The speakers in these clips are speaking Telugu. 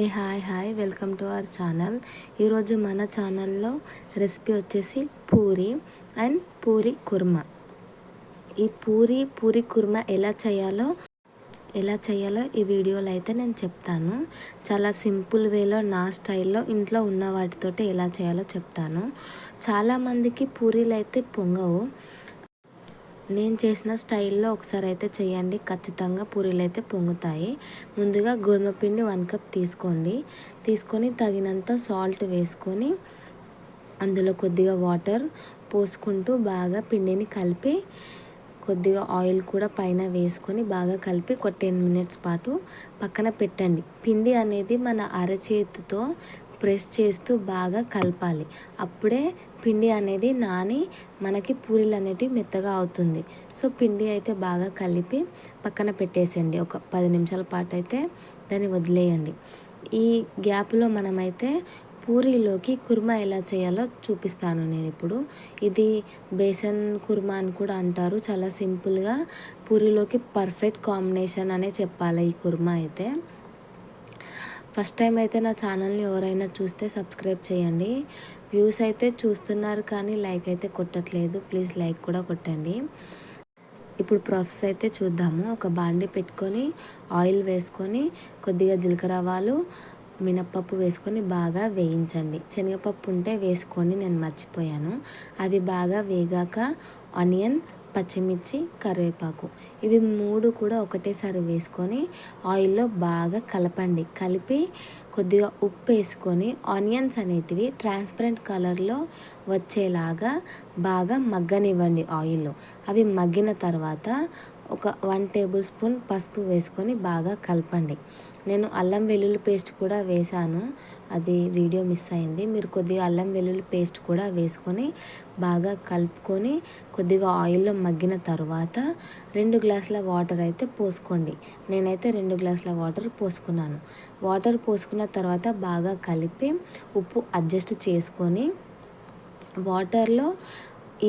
A hi hi welcome to our channel ఈరోజు మన ఛానల్లో రెసిపీ వచ్చేసి పూరి అండ్ పూరి కుర్మా. ఈ పూరి పూరి కుర్మా ఎలా చేయాలో ఎలా చేయాలో ఈ వీడియోలో అయితే నేను చెప్తాను. చాలా సింపుల్ వేలో నా స్టైల్లో ఇంట్లో ఉన్న వాటితోటి ఎలా చేయాలో చెప్తాను. చాలామందికి పూరీలు అయితే పొంగవు. నేను చేసిన స్టైల్లో ఒకసారి అయితే చేయండి. ఖచ్చితంగా పూరీలు అయితే పొంగుతాయి. ముందుగా గోధుమ పిండి వన్ కప్ తీసుకోండి. తీసుకొని తగినంత సాల్ట్ వేసుకొని అందులో కొద్దిగా వాటర్ పోసుకుంటూ బాగా పిండిని కలిపి కొద్దిగా ఆయిల్ కూడా పైన వేసుకొని బాగా కలిపి ఒక టెన్ మినిట్స్ పాటు పక్కన పెట్టండి. పిండి అనేది మన అరచేతితో ప్రెస్ చేస్తూ బాగా కలపాలి. అప్పుడే పిండి అనేది నాని మనకి పూరీలు అనేటివి మెత్తగా అవుతుంది. సో పిండి అయితే బాగా కలిపి పక్కన పెట్టేసేయండి. ఒక పది నిమిషాల పాటు అయితే దాన్ని వదిలేయండి. ఈ గ్యాప్లో మనమైతే పూరీలోకి కుర్మా ఎలా చేయాలో చూపిస్తాను నేను ఇప్పుడు. ఇది బేసన్ కుర్మా అని కూడా అంటారు. చాలా సింపుల్గా పూరీలోకి పర్ఫెక్ట్ కాంబినేషన్ అనే చెప్పాలి ఈ కుర్మా అయితే. ఫస్ట్ టైం అయితే నా ఛానల్ని ఎవరైనా చూస్తే సబ్స్క్రైబ్ చేయండి. వ్యూస్ అయితే చూస్తున్నారు కానీ లైక్ అయితే కొట్టట్లేదు. ప్లీజ్ లైక్ కూడా కొట్టండి. ఇప్పుడు ప్రాసెస్ అయితే చూద్దాము. ఒక బాండి పెట్టుకొని ఆయిల్ వేసుకొని కొద్దిగా జీలకర్ర ఆవాలు మినప్పప్పు వేసుకొని బాగా వేయించండి. శనగపప్పు ఉంటే వేసుకొని నేను మర్చిపోయాను. అవి బాగా వేగాక ఆనియన్ పచ్చిమిర్చి కరివేపాకు. ఇవి మూడు కూడా ఒకటేసారి వేసుకొని ఆయిల్లో బాగా కలపండి. కలిపి కొద్దిగా ఉప్పు వేసుకొని ఆనియన్స్ అనేటివి ట్రాన్స్పరెంట్ కలర్లో వచ్చేలాగా బాగా మగ్గనివ్వండి ఆయిల్లో. అవి మగ్గిన తర్వాత ఒక వన్ టేబుల్ స్పూన్ పసుపు వేసుకొని బాగా కలపండి. నేను అల్లం వెల్లుల్లి పేస్ట్ కూడా వేసాను అది వీడియో మిస్ అయింది. మీరు కొద్దిగా అల్లం వెల్లుల్లి పేస్ట్ కూడా వేసుకొని బాగా కలుపుకొని కొద్దిగా ఆయిల్లో మగ్గిన తర్వాత రెండు గ్లాసుల వాటర్ అయితే పోసుకోండి. నేనైతే రెండు గ్లాసుల వాటర్ పోసుకున్నాను. వాటర్ పోసుకున్న తర్వాత బాగా కలిపి ఉప్పు అడ్జస్ట్ చేసుకొని వాటర్లో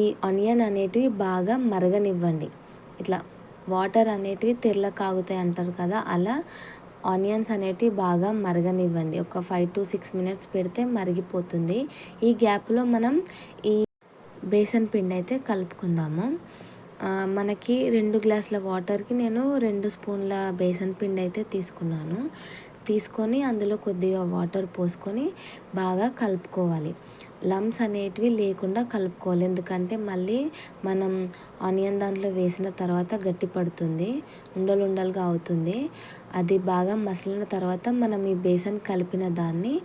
ఈ ఆనియన్ అనేటివి బాగా మరగనివ్వండి. ఇట్లా వాటర్ అనేటివి తెల్ల కాగుతాయి అంటారు కదా అలా ఆనియన్స్ అనేటివి బాగా మరగనివ్వండి. ఒక ఫైవ్ టు సిక్స్ మినిట్స్ పెడితే మరిగిపోతుంది. ఈ గ్యాప్లో మనం ఈ బేసన్ పిండి అయితే కలుపుకుందాము. మనకి రెండు గ్లాసుల వాటర్కి నేను రెండు స్పూన్ల బేసన్ పిండి అయితే తీసుకున్నాను. తీసుకొని అందులో కొద్దిగా వాటర్ పోసుకొని బాగా కలుపుకోవాలి. లమ్స్ అనేటివి లేకుండా కలుపుకోవాలి. ఎందుకంటే మళ్ళీ మనం ఆనియన్ దాంట్లో వేసిన తర్వాత గట్టి పడుతుంది ఉండలు ఉండలుగా అవుతుంది. అది బాగా మసిలిన తర్వాత మనం ఈ బేసన్ కలిపిన దాన్ని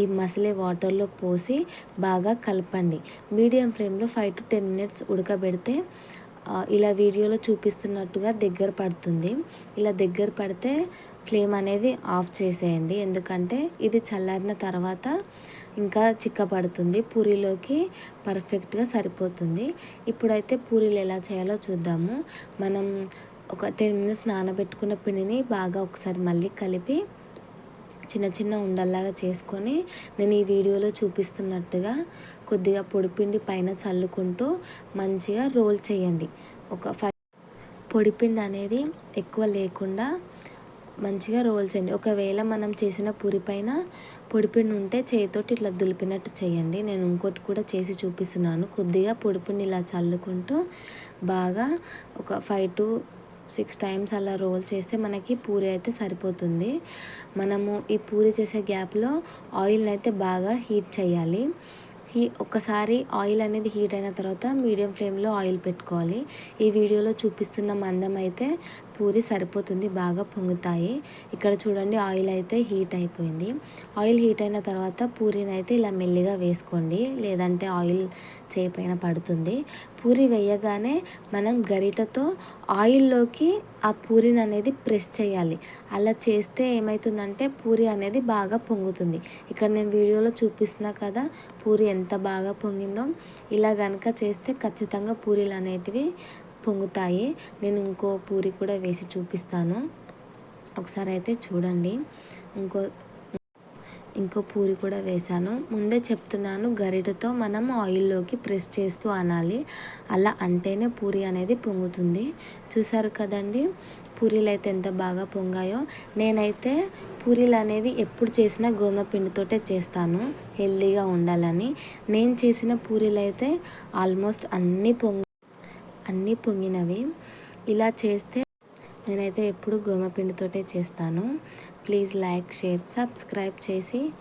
ఈ మసిలే వాటర్లో పోసి బాగా కలపండి. మీడియం ఫ్లేమ్లో ఫైవ్ టు టెన్ మినిట్స్ ఉడకబెడితే ఇలా వీడియోలో చూపిస్తున్నట్టుగా దగ్గర పడుతుంది. ఇలా దగ్గర పడితే ఫ్లేమ్ అనేది ఆఫ్ చేసేయండి. ఎందుకంటే ఇది చల్లారిన తర్వాత ఇంకా చిక్కబడుతుంది పూరీలోకి పర్ఫెక్ట్గా సరిపోతుంది. ఇప్పుడైతే పూరీలు ఎలా చేయాలో చూద్దాము. మనం ఒక టెన్ మినిట్స్ నానబెట్టుకున్న పిండిని బాగా ఒకసారి మళ్ళీ కలిపి చిన్న చిన్న ఉండల్లాగా చేసుకొని నేను ఈ వీడియోలో చూపిస్తున్నట్టుగా కొద్దిగా పొడిపిండి పైన చల్లుకుంటూ మంచిగా రోల్ చేయండి. ఒక ఫైవ్ పొడిపిండి అనేది ఎక్కువ లేకుండా మంచిగా రోల్ చేయండి. ఒకవేళ మనం చేసిన పూరి పైన పొడిపిండి ఉంటే చేతితోటి ఇట్లా దులిపినట్టు చేయండి. నేను ఇంకోటి కూడా చేసి చూపిస్తున్నాను. కొద్దిగా పొడిపిండి ఇలా చల్లుకుంటూ బాగా ఒక ఫైవ్ టు సిక్స్ టైమ్స్ అలా రోల్ చేస్తే మనకి పూరి అయితే సరిపోతుంది. మనము ఈ పూరి చేసే గ్యాప్లో ఆయిల్ని అయితే బాగా హీట్ చేయాలి. హీ ఒక్కసారి ఆయిల్ అనేది హీట్ అయిన తర్వాత మీడియం ఫ్లేమ్లో ఆయిల్ పెట్టుకోవాలి. ఈ వీడియోలో చూపిస్తున్న మందం అయితే పూరి సరిపోతుంది బాగా పొంగుతాయి. ఇక్కడ చూడండి ఆయిల్ అయితే హీట్ అయిపోయింది. ఆయిల్ హీట్ అయిన తర్వాత పూరిని అయితే ఇలా మెల్లిగా వేసుకోండి. లేదంటే ఆయిల్ చేపైన పడుతుంది. పూరి వేయగానే మనం గరిటతో ఆయిల్లోకి ఆ పూరిని అనేది ప్రెస్ చేయాలి. అలా చేస్తే ఏమవుతుందంటే పూరి అనేది బాగా పొంగుతుంది. ఇక్కడ నేను వీడియోలో చూపిస్తున్నా కదా పూరి ఎంత బాగా పొంగిందో. ఇలా కనుక చేస్తే ఖచ్చితంగా పూరీలు అనేటివి పొంగుతాయి. నేను ఇంకో పూరి కూడా వేసి చూపిస్తాను. ఒకసారి అయితే చూడండి. ఇంకో ఇంకో పూరి కూడా వేశాను. ముందే చెప్తున్నాను గరిటతో మనం ఆయిల్లోకి ప్రెస్ చేస్తూ అనాలి. అలా అంటేనే పూరి అనేది పొంగుతుంది. చూసారు కదండి? పూరీలు అయితే ఎంత బాగా పొంగాయో. నేనైతే పూరీలు అనేవి ఎప్పుడు చేసినా గోధుమ పిండితోటే చేస్తాను. హెల్దీగా ఉండాలని. నేను చేసిన పూరీలు అయితే ఆల్మోస్ట్ అన్నీ పొంగి అన్నీ పొంగినవి. ఇలా చేస్తే నేనైతే ఎప్పుడు గోధుమ పిండితోటే చేస్తాను. ప్లీజ్ లైక్ షేర్ సబ్స్క్రైబ్ చేసి